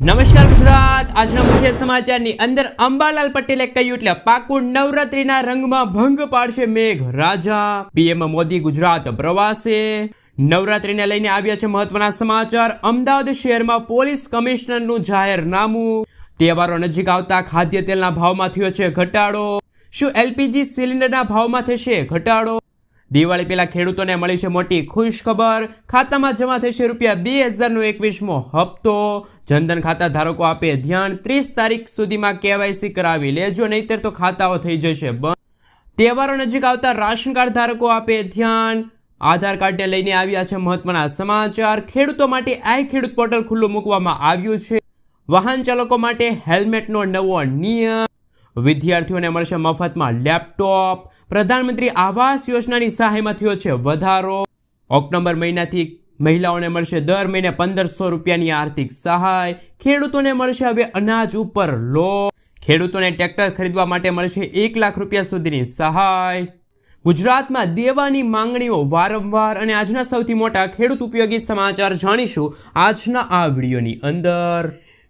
નમસ્કાર ગુજરાત. આજના મુખ્ય સમાચારની અંદર અંબાલાલ પટેલે કહ્યું એટલે પાકું નવરાત્રીના રંગમાં ભંગ પાડશે મેઘ. રાજા પીએમ મોદી ગુજરાત પ્રવાસે. નવરાત્રીને લઈને આવ્યા છે મહત્વના સમાચાર. અમદાવાદ શહેરમાં પોલીસ કમિશનરનું જાહેરનામું. તહેવારો નજીક આવતા ખાદ્ય તેલના ભાવમાં થયો છે ઘટાડો. શું એલપીજી સિલિન્ડરના ભાવમાં થશે ઘટાડો? દિવાળી પહેલા ખેડૂતોને મળી છે મોટી ખુશ ખબર. ખાતામાં જમા થશે રૂપિયા બે હજારનો એકવીસમો હપ્તો. જનધન ખાતા ધારકો આપે ધ્યાન. ત્રીસ તારીખ સુધીમાં કેવાયસી કરાવી લેજો, નહીતર તો ખાતાઓ થઈ જશે તહેવારો નજીક આવતા રાશન કાર્ડ ધારકો આપે ધ્યાન. આધાર કાર્ડને લઈને આવ્યા છે મહત્વના સમાચાર. ખેડૂતો માટે આઈ ખેડૂત પોર્ટલ ખુલ્લું મૂકવામાં આવ્યું છે. વાહન ચાલકો માટે હેલ્મેટનો નવો નિયમ. વિદ્યાર્થીઓને મળશે મફતમાં લેપટોપ. પ્રધાનમંત્રી આવાસ યોજનાની સહાયમાં થયો છે વધારો. ઓક્ટોબર મહિનાથી મહિલાઓને મળશે દર મહિને પંદરસો રૂપિયાની આર્થિક સહાય. ખેડૂતોને મળશે હવે અનાજ ઉપર લો ખેડૂતોને ટ્રેક્ટર ખરીદવા માટે મળશે એક લાખ રૂપિયા સુધીની સહાય. ગુજરાતમાં દેવાની માંગણીઓ વારંવાર અને આજના સૌથી મોટા ખેડૂત ઉપયોગી સમાચાર જાણીશું આજના આ વિડીયોની અંદર.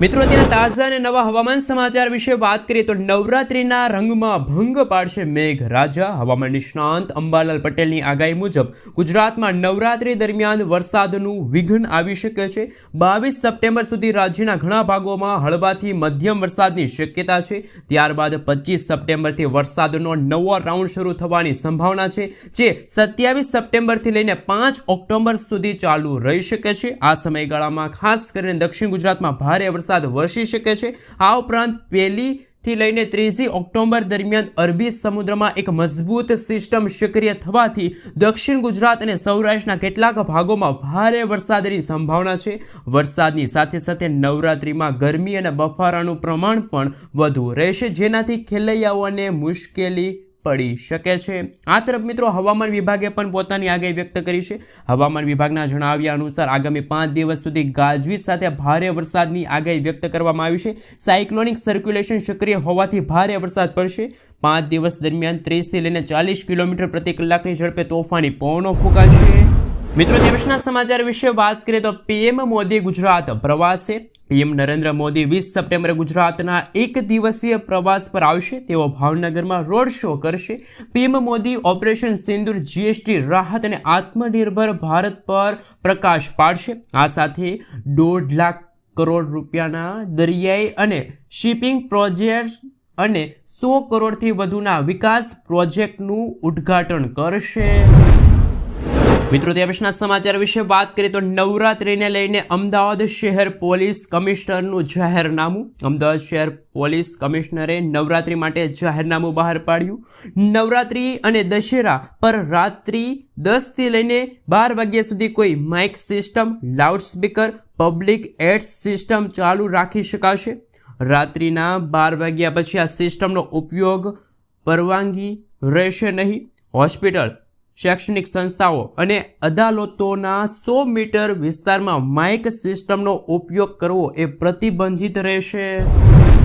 મિત્રો, અત્યારે તાજા અને નવા હવામાન સમાચાર વિશે વાત કરીએ તો નવરાત્રીના રંગમાં ભંગ પાડશે મેઘ રાજા હવામાન નિષ્ણાંત અંબાલાલ પટેલની આગાહી મુજબ ગુજરાતમાં નવરાત્રી દરમિયાન વરસાદનું વિઘ્ન આવી શકે છે. બાવીસ સપ્ટેમ્બર સુધી રાજ્યના ઘણા ભાગોમાં હળવાથી મધ્યમ વરસાદની શક્યતા છે. ત્યારબાદ પચીસ સપ્ટેમ્બરથી વરસાદનો નવો રાઉન્ડ શરૂ થવાની સંભાવના છે, જે સત્યાવીસ સપ્ટેમ્બરથી લઈને પાંચ ઓક્ટોબર સુધી ચાલુ રહી શકે છે. આ સમયગાળામાં ખાસ કરીને દક્ષિણ ગુજરાતમાં ભારે વરસાદ વરસી શકે છે. આ ઉપરાંત પહેલી થી લઈને ત્રીજી ઓક્ટોબર દરમિયાન અરબી સમુદ્રમાં એક મજબૂત સિસ્ટમ સક્રિય થવાથી દક્ષિણ ગુજરાત અને સૌરાષ્ટ્રના કેટલાક ભાગોમાં ભારે વરસાદની સંભાવના છે. વરસાદની સાથે સાથે નવરાત્રિમાં ગરમી અને બફારાનું પ્રમાણ પણ વધુ રહેશે. જેનાથી ખેલૈયાઓને મુશ્કેલી પડી શકે છે. આ તરફ મિત્રો હવામાન વિભાગે પણ પોતાની આગાહી વ્યક્ત કરી છે. હવામાન વિભાગના જણાવ્યા અનુસાર આગામી પાંચ દિવસ સુધી ગાજવીજ સાથે ભારે વરસાદની આગાહી વ્યક્ત કરવામાં આવી છે. સાયક્લોનિક સર્ક્યુલેશન સક્રિય હોવાથી ભારે વરસાદ પડશે. પાંચ દિવસ દરમિયાન ત્રીસથી લઈને ચાલીસ કિલોમીટર પ્રતિ કલાકની ઝડપે તોફાની પવનો ફૂંકાશે. મિત્રો દિવસના સમાચાર વિશે વાત કરીએ તો પીએમ મોદી ગુજરાત પ્રવાસે પીએમ નરેન્દ્ર મોદી વીસ સપ્ટેમ્બરે ગુજરાતના એક દિવસીય પ્રવાસ પર આવશે. તેઓ ભાવનગરમાં રોડ શો કરશે. PM Modi operation Sindoor, GST, રાહત અને આત્મનિર્ભર ભારત પર પ્રકાશ પાડશે. આ સાથે દોઢ લાખ કરોડ રૂપિયાના દરિયાઈ અને શિપિંગ પ્રોજેક્ટ અને સો કરોડથી વધુના વિકાસ પ્રોજેક્ટનું ઉદ્ઘાટન કરશે. મિત્રો, તે સમાચાર વિશે વાત કરીએ તો નવરાત્રિને લઈને અમદાવાદ શહેર પોલીસ કમિશનરનું જાહેરનામું. અમદાવાદ શહેર પોલીસ કમિશનરે નવરાત્રિ માટે જાહેરનામું બહાર પાડ્યું. નવરાત્રિ અને દશેરા પર રાત્રિ દસથી લઈને બાર વાગ્યા સુધી કોઈ mic system loudspeaker public address system ચાલુ રાખી શકાશે. રાત્રિના બાર વાગ્યા પછી આ સિસ્ટમનો ઉપયોગ પરવાનગી રહેશે નહીં. હોસ્પિટલ શૈક્ષણિક સંસ્થાઓ અને અદાલતોના સો મીટર વિસ્તારમાં માઇક સિસ્ટમનો ઉપયોગ કરવો એ પ્રતિબંધિત રહેશે.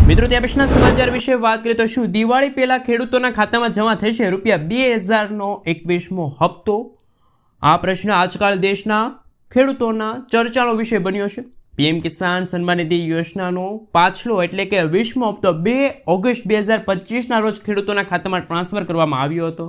મિત્રો ત્યાં પછીના સમાચાર વિશે વાત કરીએ તો શું દિવાળી પહેલાં ખેડૂતોના ખાતામાં જમા થશે? રૂપિયા બે હજારનો એકવીસમો હપ્તો? આ પ્રશ્ન આજકાલ દેશના ખેડૂતોના ચર્ચાનો વિષય બન્યો છે. પીએમ કિસાન સન્માન નિધિ યોજનાનો પાછલો એટલે કે વીસમો હપ્તો બે ઓગસ્ટ બે હજાર પચીસના રોજ ખેડૂતોના ખાતામાં ટ્રાન્સફર કરવામાં આવ્યો હતો.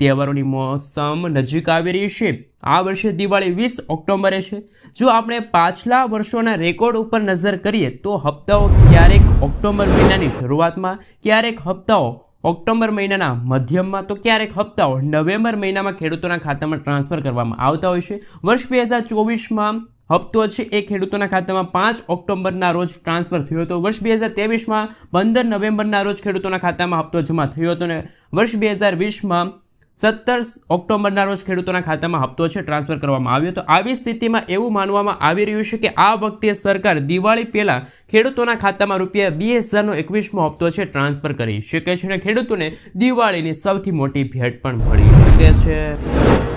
તહેવારોની મોસમ નજીક આવી રહી છે. આ વર્ષે દિવાળી વીસ ઓક્ટોબરે છે. જો આપણે પાછલા વર્ષોના રેકોર્ડ ઉપર નજર કરીએ તો હપ્તાઓ ક્યારેક ઓક્ટોબર મહિનાની શરૂઆતમાં, ક્યારેક હપ્તાઓ ઓક્ટોબર મહિનાના મધ્યમમાં, તો ક્યારેક હપ્તાઓ નવેમ્બર મહિનામાં ખેડૂતોના ખાતામાં ટ્રાન્સફર કરવામાં આવતા હોય છે. વર્ષ બે હજાર ચોવીસમાં હપ્તો છે એ ખેડૂતોના ખાતામાં પાંચ ઓક્ટોબરના રોજ ટ્રાન્સફર થયો હતો. વર્ષ બે હજાર ત્રેવીસમાં પંદર નવેમ્બરના રોજ ખેડૂતોના ખાતામાં હપ્તો જમા થયો હતો અને વર્ષ બે હજાર વીસમાં સત્તર ઓક્ટોબરના રોજ ખેડૂતોના ખાતામાં હપ્તો છે ટ્રાન્સફર કરવામાં આવ્યો તો આવી સ્થિતિમાં એવું માનવામાં આવી રહ્યું છે કે આ વખતે સરકાર દિવાળી પહેલાં ખેડૂતોના ખાતામાં રૂપિયા બે હજારનો એકવીસમો હપ્તો છે ટ્રાન્સફર કરી શકે છે અને ખેડૂતોને દિવાળીની સૌથી મોટી ભેટ પણ મળી શકે છે.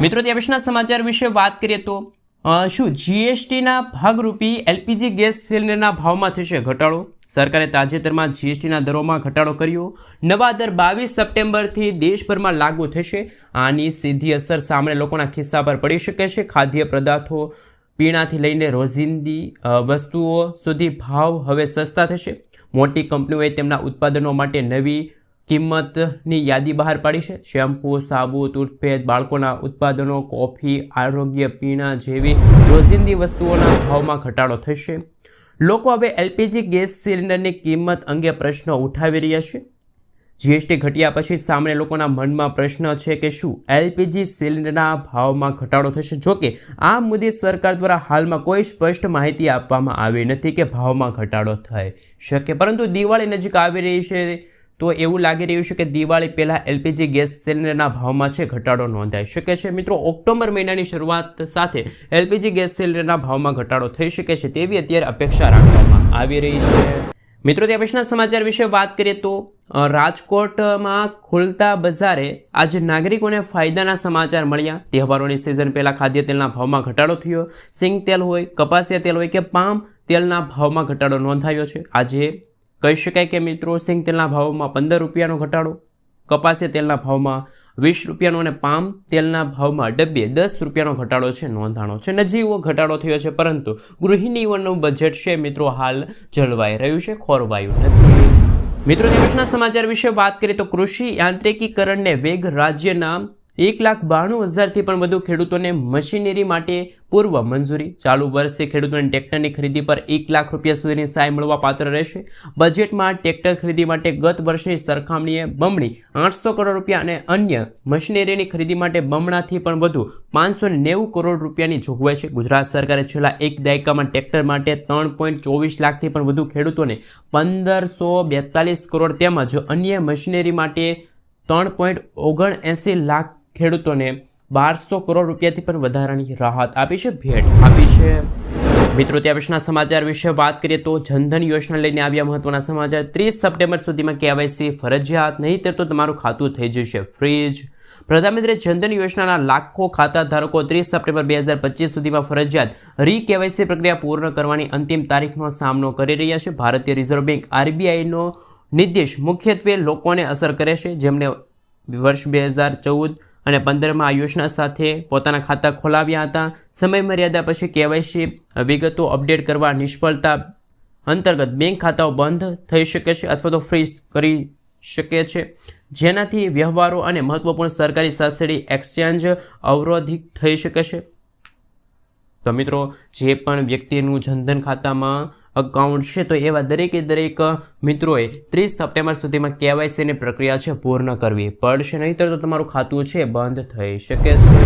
મિત્રો, ત્યાં સમાચાર વિશે વાત કરીએ તો શું જીએસટીના ભાગરૂપી એલપીજી ગેસ સિલિન્ડરના ભાવમાં થશે ઘટાડો? સરકારે તાજેતરમાં જીએસટીના દરોમાં ઘટાડો કર્યો. નવા દર બાવીસ સપ્ટેમ્બરથી દેશભરમાં લાગુ થશે. આની સીધી અસર સામાન્ય લોકોના ખિસ્સા પર પડી શકે છે. ખાદ્ય પદાર્થો પીણાથી લઈને રોજિંદી વસ્તુઓ સુધી ભાવ હવે સસ્તા થશે. મોટી કંપનીઓએ તેમના ઉત્પાદનો માટે નવી કિંમતની યાદી બહાર પાડી છે. શેમ્પૂ, સાબુ ટૂથપેસ્ટ બાળકોના ઉત્પાદનો, કોફી, આરોગ્ય પીણા જેવી રોજિંદી વસ્તુઓના ભાવમાં ઘટાડો થશે. લોકો હવે એલપીજી ગેસ સિલિન્ડરની કિંમત અંગે પ્રશ્નો ઉઠાવી રહ્યા છે. જીએસટી ઘટ્યા પછી સામાન્ય લોકોના મનમાં પ્રશ્ન છે કે શું એલપીજી સિલિન્ડરના ભાવમાં ઘટાડો થશે? જોકે આ મુદ્દે સરકાર દ્વારા હાલમાં કોઈ સ્પષ્ટ માહિતી આપવામાં આવી નથી કે ભાવમાં ઘટાડો થઈ શકે. પરંતુ દિવાળી નજીક આવી રહી છે તો એવું લાગી રહ્યું છે કે દિવાળી પહેલાં એલપીજી ગેસ સિલિન્ડરના ભાવમાં છે ઘટાડો નોંધાઈ શકે છે. મિત્રો, ઓક્ટોબર મહિનાની શરૂઆત સાથે એલપીજી ગેસ સિલિન્ડરના ભાવમાં ઘટાડો થઈ શકે છે તેવી અત્યારે અપેક્ષા રાખવામાં આવી રહી છે. મિત્રો, ત્યાં પછીના સમાચાર વિશે વાત કરીએ તો રાજકોટમાં ખુલતા બજારે આજે નાગરિકોને ફાયદાના સમાચાર મળ્યા. તહેવારોની સિઝન પહેલાં ખાદ્ય તેલના ભાવમાં ઘટાડો થયો. સિંગ તેલ હોય, કપાસિયા તેલ હોય કે પામ તેલના ભાવમાં ઘટાડો નોંધાયો છે. આજે કહી શકાય કે મિત્રો, સિંગ તેલના ભાવમાં પંદર રૂપિયાનો ઘટાડો કપાસે તેલના ભાવમાં વીસ રૂપિયાનો અને પામ તેલના ભાવમાં ડબ્બે દસ રૂપિયાનો ઘટાડો છે, નોંધાણો છે. નજીવો ઘટાડો થયો છે, પરંતુ ગૃહિણીઓનું બજેટ છે, મિત્રો, હાલ જળવાઈ રહ્યું છે, ખોરવાયું નથી. મિત્રો, દિવસના સમાચાર વિશે વાત કરીએ તો કૃષિ યાંત્રિકીકરણને વેગ રાજ્યના એક લાખ બાણું હજારથી પણ વધુ ખેડૂતોને મશીનરી માટે પૂર્વ મંજૂરી. ચાલુ વર્ષથી ખેડૂતોને ટ્રેક્ટરની ખરીદી પર એક લાખ રૂપિયા સુધીની સહાય મળવા પાત્ર રહેશે. બજેટમાં ટ્રેક્ટર ખરીદી માટે ગત વર્ષની સરખામણીએ બમણી આઠસો કરોડ રૂપિયા અને અન્ય મશીનરીની ખરીદી માટે બમણાથી પણ વધુ પાંચસો નેવું કરોડ રૂપિયાની જોગવાઈ છે. ગુજરાત સરકારે છેલ્લા એક દાયકામાં ટ્રેક્ટર માટે ત્રણ પોઈન્ટ ચોવીસ લાખથી પણ વધુ ખેડૂતોને પંદરસો બેતાલીસ કરોડ તેમજ અન્ય મશીનરી માટે ત્રણ પોઈન્ટ ઓગણએંસી લાખ ખેડૂતોને બારસો કરોડ રૂપિયાથી પણ વધારાની રાહત આપી છે, ભેટ આપી છે. મિત્રો ત્યાં પછીના સમાચાર વિશે વાત કરીએ તો જનધન યોજના લઈને આવ્યા મહત્વના સમાચાર. ત્રીસ સપ્ટેમ્બર સુધીમાં કેવાયસી ફરજિયાત, નહીં તો તમારું ખાતું થઈ જશે ફ્રીજ. પ્રધાનમંત્રી જનધન યોજનાના લાખો ખાતા ધારકો ત્રીસ સપ્ટેમ્બર બે હજાર પચીસ સુધીમાં ફરજિયાત રી કેવાયસી પ્રક્રિયા પૂર્ણ કરવાની અંતિમ તારીખનો સામનો કરી રહ્યા છે. ભારતીય રિઝર્વ બેંક આરબીઆઈનો નિર્દેશ મુખ્યત્વે લોકોને અસર કરે છે. જેમને વર્ષ બે હજાર ચૌદ અને પંદરમાં આ સાથે પોતાના ખાતા ખોલાવ્યા હતા. સમય મર્યાદા પછી કેવાયસી વિગતો અપડેટ કરવા નિષ્ફળતા અંતર્ગત બેંક ખાતાઓ બંધ થઈ શકે છે અથવા તો ફ્રીઝ કરી શકે છે. જેનાથી વ્યવહારો અને મહત્વપૂર્ણ સરકારી સબસિડી એક્સચેન્જ અવરોધિત થઈ શકે છે. તો મિત્રો, જે પણ વ્યક્તિનું જનધન ખાતામાં અકાઉન્ટ છે. તો એવા દરેકે દરેક મિત્રોએ ત્રીસ સપ્ટેમ્બર સુધીમાં કેવાયસીની પ્રક્રિયા છે પૂર્ણ કરવી પડશે. નહીંતર તો તમારું ખાતું છે બંધ થઈ શકે છે.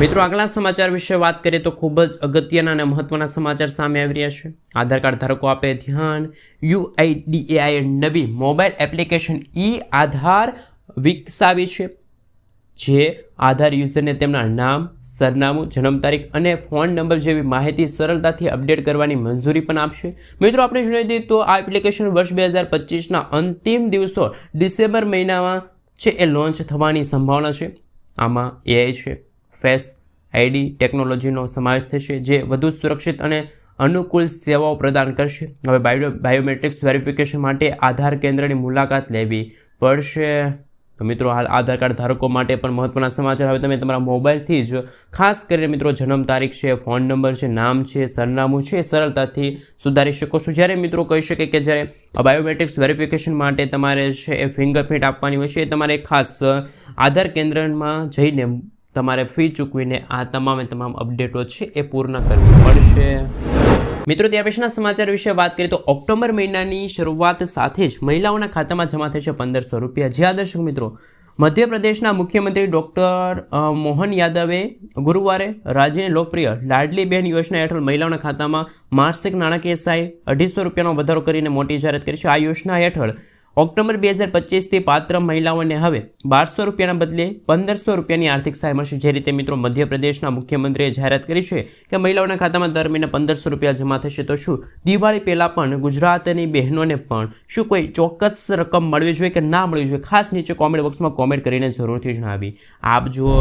મિત્રો, આગલા સમાચાર વિશે વાત કરીએ તો ખૂબ જ અગત્યના અને મહત્વના સમાચાર સામે આવી રહ્યા છે. આધાર કાર્ડ ધારકો આપે ધ્યાન. યુઆઈડીએઆઈ નવી મોબાઈલ એપ્લિકેશન ઈ આધાર વિકસાવી છે. જે આધાર યુઝરને તેમના નામ, સરનામું, જન્મ તારીખ અને ફોન નંબર જેવી માહિતી સરળતાથી અપડેટ કરવાની મંજૂરી પણ આપશે. મિત્રો, આપણે જણાવી દઈએ તો આ એપ્લિકેશન વર્ષ બે હજાર પચીસના અંતિમ દિવસો ડિસેમ્બર મહિનામાં છે એ લોન્ચ થવાની સંભાવના છે. આમાં એઆઈ છે ફેસ આઈડી ટેકનોલોજીનો સમાવેશ થશે જે વધુ સુરક્ષિત અને અનુકૂળ સેવાઓ પ્રદાન કરશે. હવે બાયો, બાયોમેટ્રિક્સ વેરિફિકેશન માટે આધાર કેન્દ્રની મુલાકાત લેવી પડશે. તો મિત્રો, હાલ આધાર કાર્ડ ધારકો માટે પણ મહત્ત્વના સમાચાર. હવે તમે તમારા મોબાઈલથી જ, ખાસ કરીને મિત્રો, જન્મ તારીખ છે, ફોન નંબર છે, નામ છે, સરનામું છે, સરળતાથી સુધારી શકો છો. જ્યારે મિત્રો કહી શકે કે જ્યારે બાયોમેટ્રિક્સ વેરિફિકેશન માટે તમારે છે એ ફિંગરપ્રિન્ટ આપવાની હોય છે, એ તમારે ખાસ આધાર કેન્દ્રમાં જઈને તમારે ફી ચૂકવીને આ તમામે તમામ અપડેટો છે એ પૂર્ણ કરવી પડશે. મિત્રો, ત્યાર પછીના સમાચાર વિશે વાત કરીએ તો ઓક્ટોબર મહિનાની શરૂઆત સાથે જ મહિલાઓના ખાતામાં જમા થશે પંદરસો રૂપિયા. જે આ દર્શક મિત્રો, મધ્યપ્રદેશના મુખ્યમંત્રી ડૉક્ટર મોહન યાદવે ગુરુવારે રાજ્યની લોકપ્રિય લાડલી બહેન યોજના હેઠળ મહિલાઓના ખાતામાં માસિક નાણાકીય સહાય અઢીસો રૂપિયાનો વધારો કરીને મોટી જાહેરાત કરી છે. આ યોજના હેઠળ ઓક્ટોબર બે હજાર પચીસથી પાત્ર મહિલાઓને હવે બારસો રૂપિયાના બદલે પંદરસો રૂપિયાની આર્થિક સહાય મળશે. જે રીતે મિત્રો મધ્યપ્રદેશના મુખ્યમંત્રીએ જાહેરાત કરી છે કે મહિલાઓના ખાતામાં દર મહિને પંદરસો રૂપિયા જમા થશે. તો શું દિવાળી પહેલાં પણ ગુજરાતની બહેનોને પણ શું કોઈ ચોક્કસ રકમ મળવી જોઈએ કે ના મળવી જોઈએ? ખાસ નીચે કોમેન્ટ બોક્સમાં કોમેન્ટ કરીને જરૂરથી જણાવી. આપ જો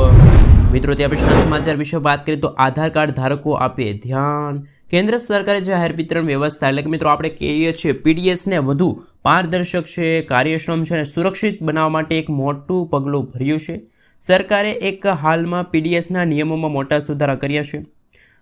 મિત્રો ત્યાં પછીના સમાચાર વિશે વાત કરીએ તો આધાર કાર્ડ ધારકો આપે ધ્યાન કેન્દ્ર સરકારે જાહેર વિતરણ વ્યવસ્થા, એટલે કે મિત્રો આપણે કહીએ છીએ પીડીએસને વધુ પારદર્શક છે, કાર્યક્ષમ છે અને સુરક્ષિત બનાવવા માટે એક મોટું પગલું ભર્યું છે. સરકારે એક હાલમાં પીડીએસના નિયમોમાં મોટા સુધારા કર્યા છે.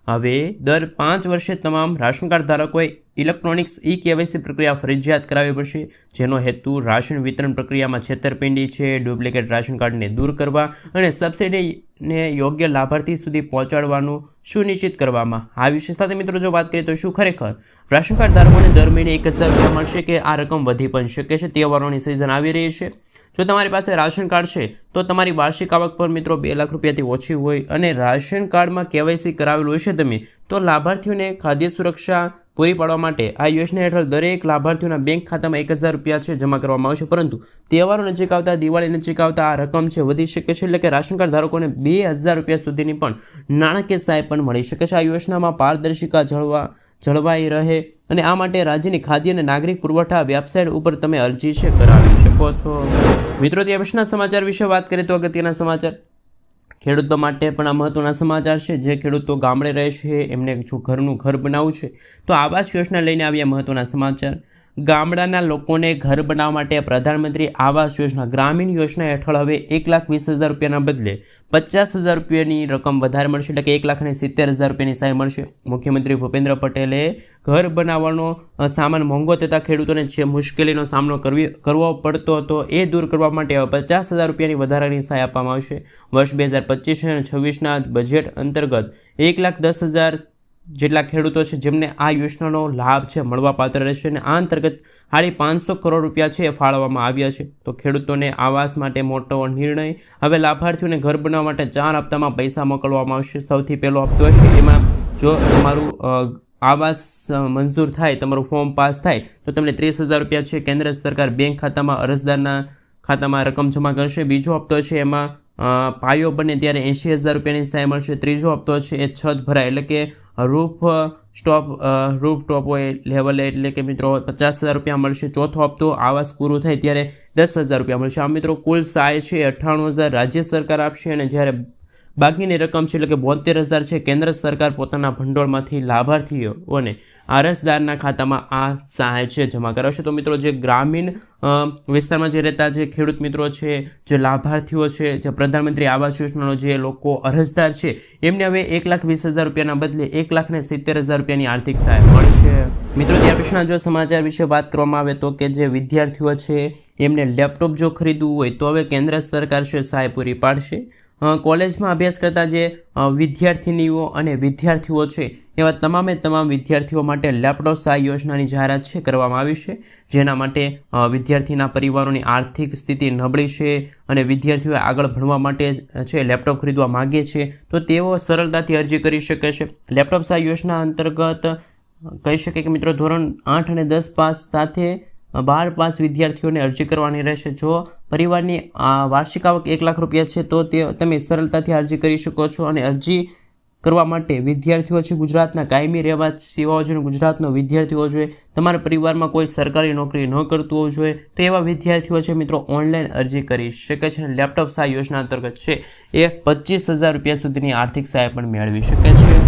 હવે દર પાંચ વર્ષે તમામ રાશન કાર્ડ ધારકોએ ઇલેક્ટ્રોનિક્સ ઈ કેવાયસી પ્રક્રિયા ફરજિયાત કરાવવી પડશે, જેનો હેતુ રાશન વિતરણ પ્રક્રિયામાં છેતરપિંડી છે, ડુપ્લિકેટ રાશન કાર્ડને દૂર કરવા અને સબસિડીને યોગ્ય લાભાર્થી સુધી પહોંચાડવાનું સુનિશ્ચિત કરવામાં આવી વિશે સાથે મિત્રો, જો વાત કરીએ તો શું ખરેખર રાશન કાર્ડ ધારકોને દર મહિને એક હજાર રૂપિયા મળશે કે આ રકમ વધી પણ શકે છે તહેવારોની સિઝન આવી રહી છે. જો તમારી પાસે રાશન કાર્ડ છે, તો તમારી વાર્ષિક આવક પર મિત્રો બે લાખ રૂપિયાથી ઓછી હોય અને રાશન કાર્ડમાં કેવાયસી કરાવેલું હશે તમે, તો લાભાર્થીઓને ખાદ્ય સુરક્ષા પૂરી પાડવા માટે આ યોજના હેઠળ દરેક લાભાર્થીઓના બેંક ખાતામાં એક હજાર રૂપિયા છે જમા કરવામાં આવશે. પરંતુ તહેવારો નજીક આવતા, દિવાળી નજીક આવતા, આ રકમ છે વધી શકે છે, એટલે કે રાશન કાર્ડ ધારકોને બે હજાર રૂપિયા સુધીની પણ નાણાકીય સહાય પણ મળી શકે છે. આ યોજનામાં પારદર્શિકા જળવા, જળવાઈ રહે અને આ માટે રાજ્યની ખાદ્ય અને નાગરિક પુરવઠા વેબસાઇટ ઉપર તમે અરજી છે, કરાવી શકો છો. મિત્રો ત્યાં પછીના સમાચાર વિશે વાત કરીએ તો અગત્યના સમાચાર. ખેડૂતો માટે પણ આ મહત્ત્વના સમાચાર છે. જે ખેડૂતો ગામડે રહે છે, એમને જો ઘરનું ઘર બનાવવું છે, તો આવાસ યોજના લઈને આવ્યા મહત્ત્વના સમાચાર. ગામડાના લોકોને ઘર બનાવવા માટે પ્રધાનમંત્રી આવાસ યોજના, ગ્રામીણ યોજના હેઠળ હવે એક લાખ વીસ હજાર રૂપિયાના બદલે પચાસ હજાર રૂપિયાની રકમ વધારે મળશે, એટલે કે એક લાખ અને સિત્તેર હજાર રૂપિયાની સહાય મળશે. મુખ્યમંત્રી ભૂપેન્દ્ર પટેલે ઘર બનાવવાનો સામાન મોંઘો થતાં ખેડૂતોને જે મુશ્કેલીનો સામનો કરવી, કરવો પડતો હતો એ દૂર કરવા માટે હવે પચાસ હજાર રૂપિયાની વધારાની સહાય આપવામાં આવશે. વર્ષ બે હજાર પચીસ અને છવ્વીસના બજેટ અંતર્ગત એક લાખ દસ હજાર જેટલા ખેડૂતો છે, જેમને આ યોજનાનો લાભ છે મળવાપાત્ર રહેશે અને આ અંતર્ગત હાડી પાંચસો કરોડ રૂપિયા છે એ ફાળવવામાં આવ્યા છે. તો ખેડૂતોને આવાસ માટે મોટો નિર્ણય હવે લાભાર્થીઓને ઘર બનાવવા માટે ચાર હપ્તામાં પૈસા મોકલવામાં આવશે. સૌથી પહેલો હપ્તો હશે, એમાં જો તમારું આવાસ મંજૂર થાય, તમારું ફોર્મ પાસ થાય, તો તમને ત્રીસ હજાર રૂપિયા છે. કેન્દ્ર સરકાર બેંક ખાતામાં અરજદારના ખાતામાં રકમ જમા કરશે. બીજો હપ્તો છે, એમાં પાયો બને ત્યારે એંશી હજાર રૂપિયાની સહાય મળશે. ત્રીજો હપ્તો છે એ છત ભરાય. એટલે કે રૂફ સ્ટોપ રૂફ ટોપ હોય લેવલે એટલે કે મિત્રો પચાસ હજાર રૂપિયા મળશે. ચોથો હપ્તો આવાસ પૂરું થાય ત્યારે દસ હજાર રૂપિયા મળશે. આ મિત્રો કુલ સહાય છે અઠ્ઠાણું હજાર. રાજ્ય સરકાર આપશે અને જ્યારે બાકીની રકમ છે એટલે કે બોતેર હજાર છે. કેન્દ્ર સરકાર પોતાના ભંડોળમાંથી લાભાર્થીઓને અરજદારના ખાતામાં આ સહાય છે જમા કરાવશે. તો મિત્રો જે ગ્રામીણ વિસ્તારમાં જે રહેતા જે ખેડૂત મિત્રો છે, જે લાભાર્થીઓ છે, જે પ્રધાનમંત્રી આવાસ યોજનાનો જે લોકો અરજદાર છે, એમને હવે એક લાખ વીસ હજાર રૂપિયાના બદલે એક લાખ ને સિત્તેર હજાર રૂપિયાની આર્થિક સહાય મળશે. મિત્રો ત્યાર પછીના જો સમાચાર વિશે વાત કરવામાં આવે તો કે જે વિદ્યાર્થીઓ છે, એમને લેપટોપ જો ખરીદવું હોય તો હવે કેન્દ્ર સરકાર છે સહાય પૂરી પાડશે. કોલેજમાં અભ્યાસ કરતા જે વિદ્યાર્થિનીઓ અને વિદ્યાર્થીઓ છે એવા તમામે તમામ વિદ્યાર્થીઓ માટે લેપટોપ સહાય યોજનાની જાહેરાત છે, કરવામાં આવી છે, જેના માટે વિદ્યાર્થીના પરિવારોની આર્થિક સ્થિતિ નબળી છે અને વિદ્યાર્થીઓ આગળ ભણવા માટે છે, લેપટોપ ખરીદવા માગે છે, તો તેઓ સરળતાથી અરજી કરી શકે છે. લેપટોપ સહાય યોજના અંતર્ગત, કહી શકે કે મિત્રો, ધોરણ આઠ અને દસ પાસ સાથે બાર પાસ વિદ્યાર્થીઓને અરજી કરવાની રહેશે. જો પરિવારની વાર્ષિક આવક એક લાખ રૂપિયા છે, તો તે તમે સરળતાથી અરજી કરી શકો છો અને અરજી કરવા માટે વિદ્યાર્થીઓ છે ગુજરાતના કાયમી રહેવાસી છે જોઈએ ગુજરાતનો વિદ્યાર્થી હોવો જોઈએ તમારા પરિવારમાં કોઈ સરકારી નોકરી ન કરતું હોવું જોઈએ તો એવા વિદ્યાર્થીઓ છે મિત્રો ઓનલાઈન અરજી કરી શકે છે લેપટોપ સહાય યોજના અંતર્ગત છે. એ પચીસ હજાર રૂપિયા સુધીની આર્થિક સહાય પણ મેળવી શકે છે.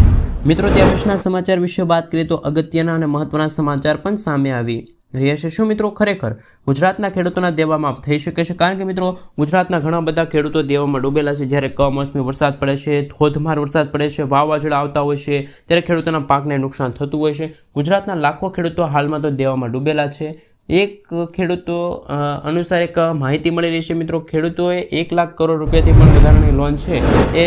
મિત્રો ત્યાં સમાચાર વિશે વાત કરીએ તો અગત્યના અને મહત્વના સમાચાર પણ સામે આવી. રહ્યા છે. શું મિત્રો? ખરેખર ગુજરાતના ખેડૂતોના દેવામાં થઈ શકે છે? કારણ કે મિત્રો, ગુજરાતના ઘણા બધા ખેડૂતો દેવામાં ડૂબેલા છે. જ્યારે કમોસમી વરસાદ પડે છે, ધોધમાર વરસાદ પડે છે, વાવાઝોડા આવતા હોય છે, ત્યારે ખેડૂતોના પાકને નુકસાન થતું હોય છે. ગુજરાતના લાખો ખેડૂતો હાલમાં તો દેવામાં ડૂબેલા છે. એક ખેડૂતો અનુસાર એક માહિતી મળી રહી છે મિત્રો, ખેડૂતોએ એક લાખ કરોડ રૂપિયાથી પણ વધારાની લોન છે એ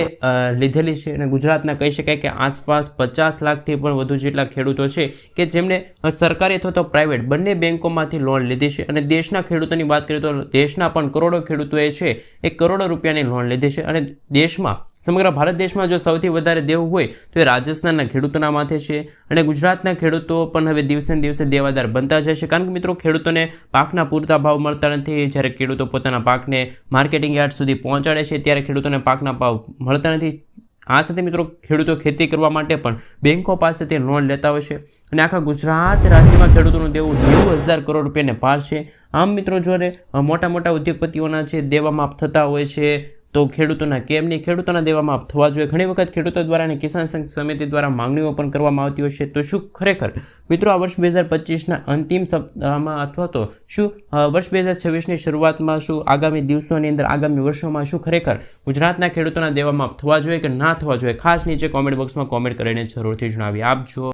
લીધેલી છે અને ગુજરાતના કહી શકાય કે આસપાસ પચાસ લાખથી પણ વધુ જેટલા ખેડૂતો છે કે જેમણે સરકારી અથવા તો પ્રાઇવેટ બંને બેન્કોમાંથી લોન લીધી છે. અને દેશના ખેડૂતોની વાત કરીએ તો દેશના પણ કરોડો ખેડૂતોએ છે એ કરોડો રૂપિયાની લોન લીધી છે અને દેશમાં સમગ્ર ભારત દેશમાં જો સૌથી વધારે દેવું હોય, તો એ રાજસ્થાનના ખેડૂતોના માથે છે. અને ગુજરાતના ખેડૂતો પણ હવે દિવસે દિવસે દેવાદાર બનતા જાય છે. કારણ કે મિત્રો, ખેડૂતોને પાકના પૂરતા ભાવ મળતા નથી. જ્યારે ખેડૂતો પોતાના પાકને માર્કેટિંગ યાર્ડ સુધી પહોંચાડે છે, ત્યારે ખેડૂતોને પાકના ભાવ મળતા નથી. આ સાથે મિત્રો, ખેડૂતો ખેતી કરવા માટે પણ બેન્કો પાસેથી લોન લેતા હોય છે. અને આખા ગુજરાત રાજ્યમાં ખેડૂતોનું દેવું નેવું હજાર કરોડ રૂપિયાને પાર છે. આમ મિત્રો જોડે મોટા મોટા ઉદ્યોગપતિઓના છે દેવા માફ થતા હોય છે તો ખેડૂતોના કેમ નહીં? ખેડૂતોના દેવામાં માફ થવા જોઈએ. ઘણી વખત ખેડૂતો દ્વારા અને કિસાન સંઘ સમિતિ દ્વારા માંગણીઓ પણ કરવામાં આવતી હોય છે. તો શું ખરેખર? મિત્રો, આ વર્ષ બે હજાર પચીસના અંતિમ સપ્તાહમાં અથવા તો શું વર્ષ બે હજાર છવ્વીસની શરૂઆતમાં શું, આગામી દિવસોની અંદર, આગામી વર્ષોમાં શું ખરેખર ગુજરાતના ખેડૂતોના દેવામાં માફ થવા જોઈએ કે ના થવા જોઈએ? ખાસ નીચે કોમેન્ટ બોક્સમાં કોમેન્ટ કરીને જરૂરથી જણાવી. આપજો